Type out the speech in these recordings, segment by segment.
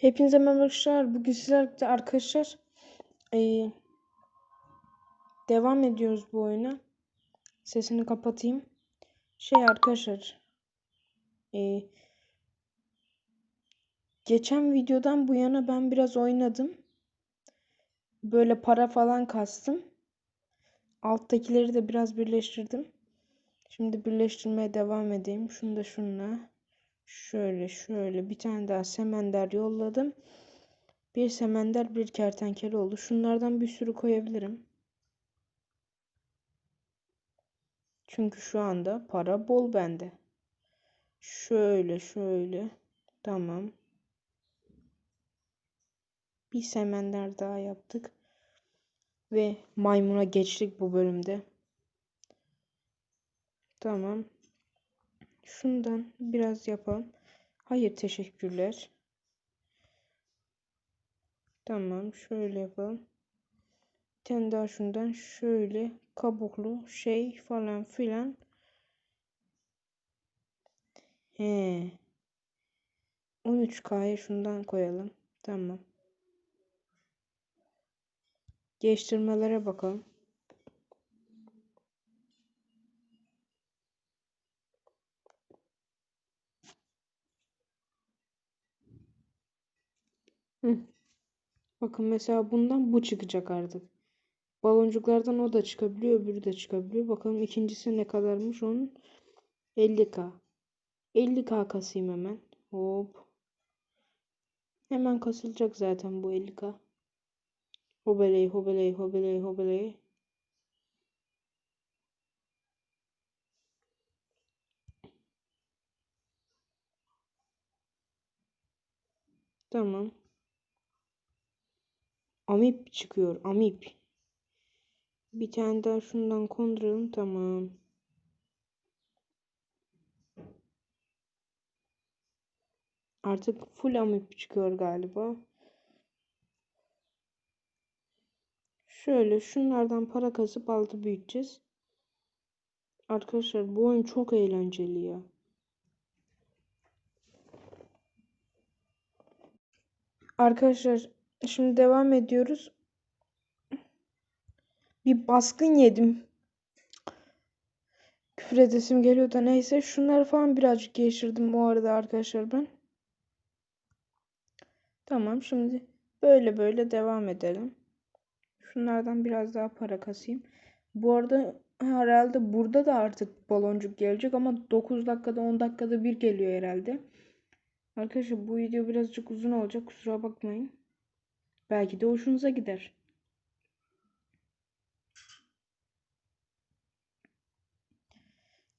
Hepinize merhaba arkadaşlar. Bugün sizlerle arkadaşlar eee, devam ediyoruz bu oyuna. Sesini kapatayım. Şey arkadaşlar eee, geçen videodan bu yana ben biraz oynadım. Böyle para falan kastım. Alttakileri de biraz birleştirdim. Şimdi birleştirmeye devam edeyim. Şunu da şununla. Şöyle şöyle bir tane daha semender yolladım. Bir semender bir kertenkele oldu. Şunlardan bir sürü koyabilirim. Çünkü şu anda para bol bende. Şöyle şöyle. Tamam. Bir semender daha yaptık. Ve maymuna geçtik bu bölümde. Tamam. Şundan biraz yapalım. Hayır teşekkürler. Tamam şöyle yapalım. Bir tane daha şundan şöyle kabuklu şey falan filan. He. 13K'ya şundan koyalım. Tamam. Geliştirmelere bakalım. Bakın mesela bundan bu çıkacak artık. Baloncuklardan o da çıkabiliyor, öbürü de çıkabiliyor. Bakalım ikincisi ne kadarmış onun? 50k. 50k kasayım hemen. Hop. Hemen kasılacak zaten bu 50k. Hobeley, hobeley, hobeley, hobeley. Tamam. Amip çıkıyor. Amip. Bir tane daha şundan konduralım. Tamam. Artık full amip çıkıyor galiba. Şöyle şunlardan para kasıp altı büyüteceğiz. Arkadaşlar bu oyun çok eğlenceli ya. Arkadaşlar şimdi devam ediyoruz. Bir baskın yedim. Küfür edesim geliyor da neyse. Şunları falan birazcık geçirdim bu arada arkadaşlar ben. Tamam şimdi böyle böyle devam edelim. Şunlardan biraz daha para kasayım. Bu arada herhalde burada da artık baloncuk gelecek ama 9 dakikada 10 dakikada bir geliyor herhalde. Arkadaşlar bu video birazcık uzun olacak kusura bakmayın. Belki de hoşunuza gider.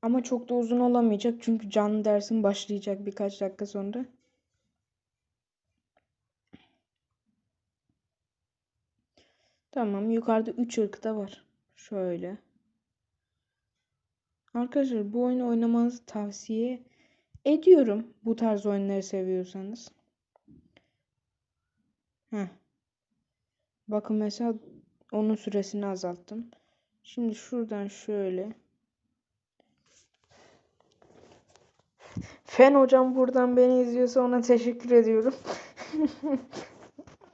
Ama çok da uzun olamayacak çünkü canlı dersim başlayacak birkaç dakika sonra. Tamam yukarıda 3 ırk da var. Şöyle. Arkadaşlar bu oyunu oynamanızı tavsiye ediyorum. Bu tarz oyunları seviyorsanız. Heh. Bakın mesela onun süresini azalttım. Şimdi şuradan şöyle. Fen hocam buradan beni izliyorsa ona teşekkür ediyorum.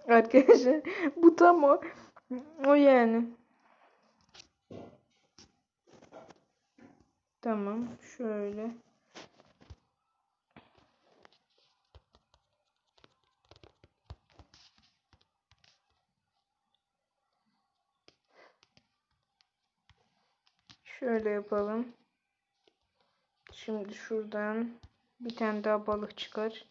Arkadaşlar bu tam o. O yani. Tamam şöyle. Şöyle yapalım. Şimdi şuradan bir tane daha balık çıkar.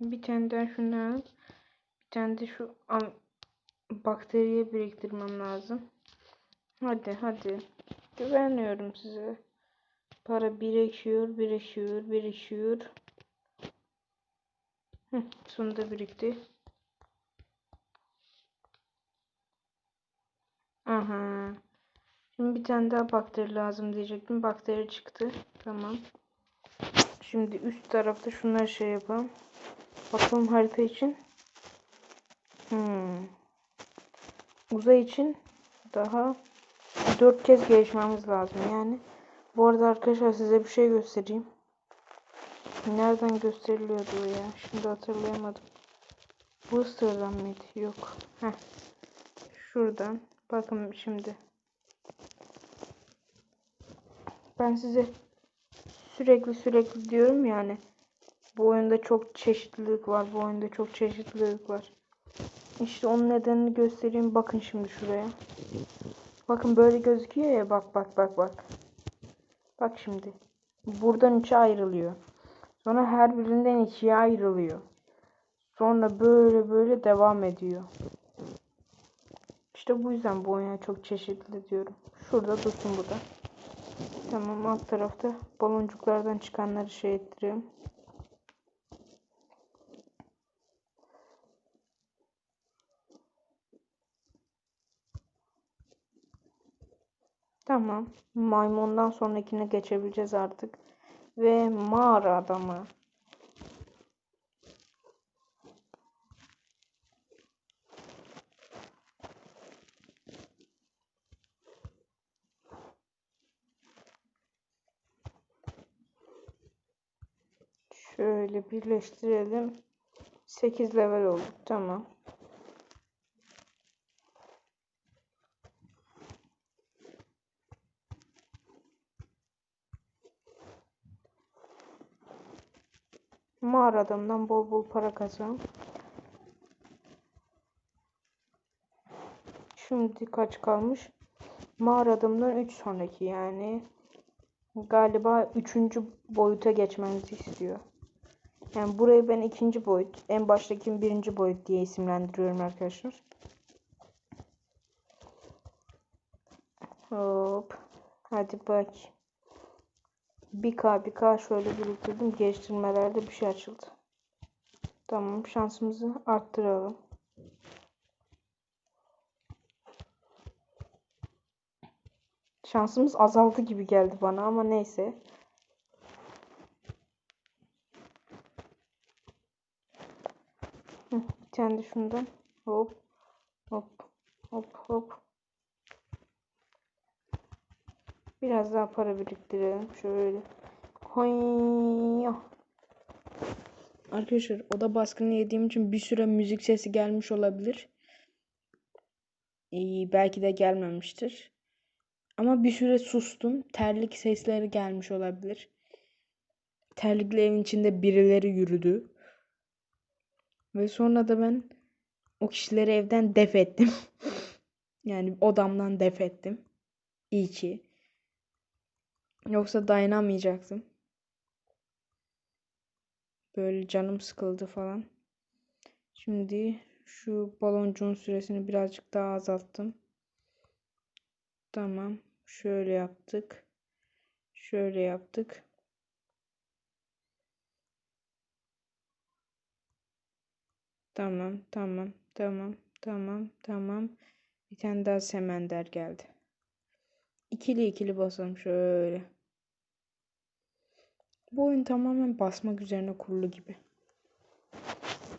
Bir tane daha şundan al. Bir tane de şu bakteriye biriktirmem lazım. Hadi hadi. Güveniyorum size. Para birikiyor, birikiyor, birikiyor. Hı, sonunda birikti. Aha. Şimdi bir tane daha bakteri lazım diyecektim. Bakteri çıktı. Tamam. Şimdi üst tarafta şunları şey yapalım. Bakalım harita için. Hmm. Uzay için daha dört kez gelişmemiz lazım yani. Bu arada arkadaşlar size bir şey göstereyim. Nereden gösteriliyordu ya? Şimdi hatırlayamadım. Bu sıradan mıydı? Yok. Heh. Şuradan. Bakın şimdi. Ben size sürekli sürekli diyorum yani. Bu oyunda çok çeşitlilik var. Bu oyunda çok çeşitlilik var. İşte onun nedenini göstereyim. Bakın şimdi şuraya. Bakın böyle gözüküyor ya. Bak bak bak bak. Bak şimdi. Buradan üçe ayrılıyor. Sonra her birinden ikiye ayrılıyor. Sonra böyle böyle devam ediyor. İşte bu yüzden bu oyuna çok çeşitli diyorum. Şurada dursun bu da. Tamam alt tarafta baloncuklardan çıkanları şey ettiriyorum. Tamam. Maymundan sonrakine geçebileceğiz artık. Ve mağara adamı. Şöyle birleştirelim. 8 level olduk. Tamam. Mağara adamdan bol bol para kazan. Şimdi kaç kalmış? Mağara adamdan 3 sonraki yani. Galiba 3. boyuta geçmemizi istiyor. Yani burayı ben ikinci boyut, en baştaki birinci boyut diye isimlendiriyorum arkadaşlar. Hop. Hadi bak. Bir K bir K şöyle biriktirdim. Geliştirmelerde bir şey açıldı. Tamam şansımızı arttıralım. Şansımız azaldı gibi geldi bana ama neyse. Bir şundan. Hop. Hop. Hop hop. Biraz daha para biriktirelim. Şöyle. Hoyyo. Arkadaşlar oda baskını yediğim için bir süre müzik sesi gelmiş olabilir. Ee, belki de gelmemiştir. Ama bir süre sustum. Terlik sesleri gelmiş olabilir. Terlikli evin içinde birileri yürüdü. Ve sonra da ben o kişileri evden def ettim. yani odamdan def ettim. İyi ki. Yoksa dayanamayacaktım. Böyle canım sıkıldı falan. Şimdi şu baloncuğun süresini birazcık daha azalttım. Tamam. Şöyle yaptık. Şöyle yaptık. Tamam, tamam, tamam, tamam, tamam. Bir tane daha semender geldi. İkili ikili basalım şöyle. Bu oyun tamamen basmak üzerine kurulu gibi.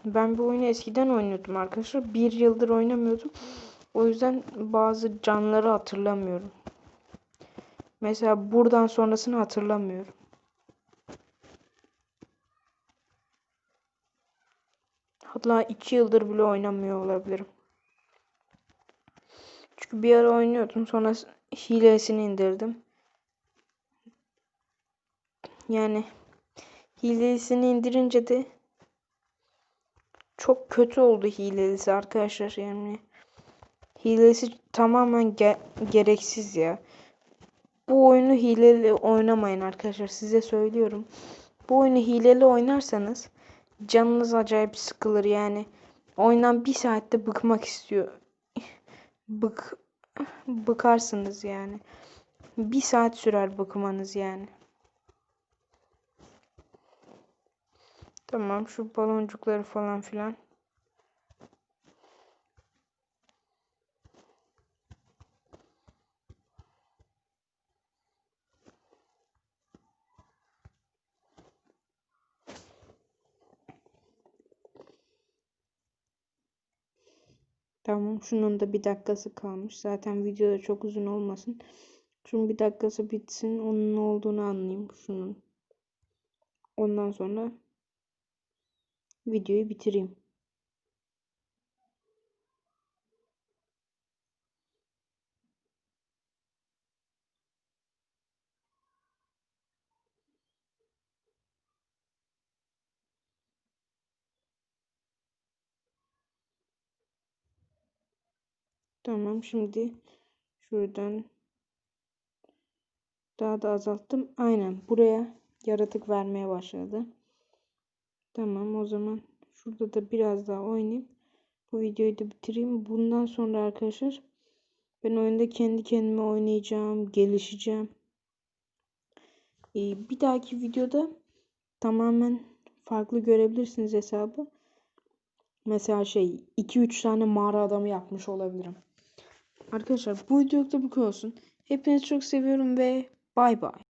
Ben bu oyunu eskiden oynuyordum arkadaşlar. Bir yıldır oynamıyordum. O yüzden bazı canları hatırlamıyorum. Mesela buradan sonrasını hatırlamıyorum. Hatta 2 yıldır bile oynamıyor olabilirim. Çünkü bir ara oynuyordum. Sonra hilesini indirdim. Yani hilesini indirince de çok kötü oldu hilesi arkadaşlar yani. Hilesi tamamen ge gereksiz ya. Bu oyunu hileli oynamayın arkadaşlar size söylüyorum. Bu oyunu hileli oynarsanız canınız acayip sıkılır yani. Oyundan bir saatte bıkmak istiyor. Bık bıkarsınız yani. Bir saat sürer bıkmanız yani. Tamam şu baloncukları falan filan. Tamam şunun da bir dakikası kalmış. Zaten videoda çok uzun olmasın. Şunun bir dakikası bitsin. Onun ne olduğunu anlayayım. Şunun. Ondan sonra videoyu bitireyim. Tamam şimdi şuradan daha da azalttım. Aynen buraya yaratık vermeye başladı. Tamam o zaman şurada da biraz daha oynayıp bu videoyu da bitireyim. Bundan sonra arkadaşlar ben oyunda kendi kendime oynayacağım, gelişeceğim. Ee, bir dahaki videoda tamamen farklı görebilirsiniz hesabı. Mesela şey 2-3 tane mağara adamı yapmış olabilirim. Arkadaşlar bu videoluk da bu kadar olsun. Hepinizi çok seviyorum ve bay bay.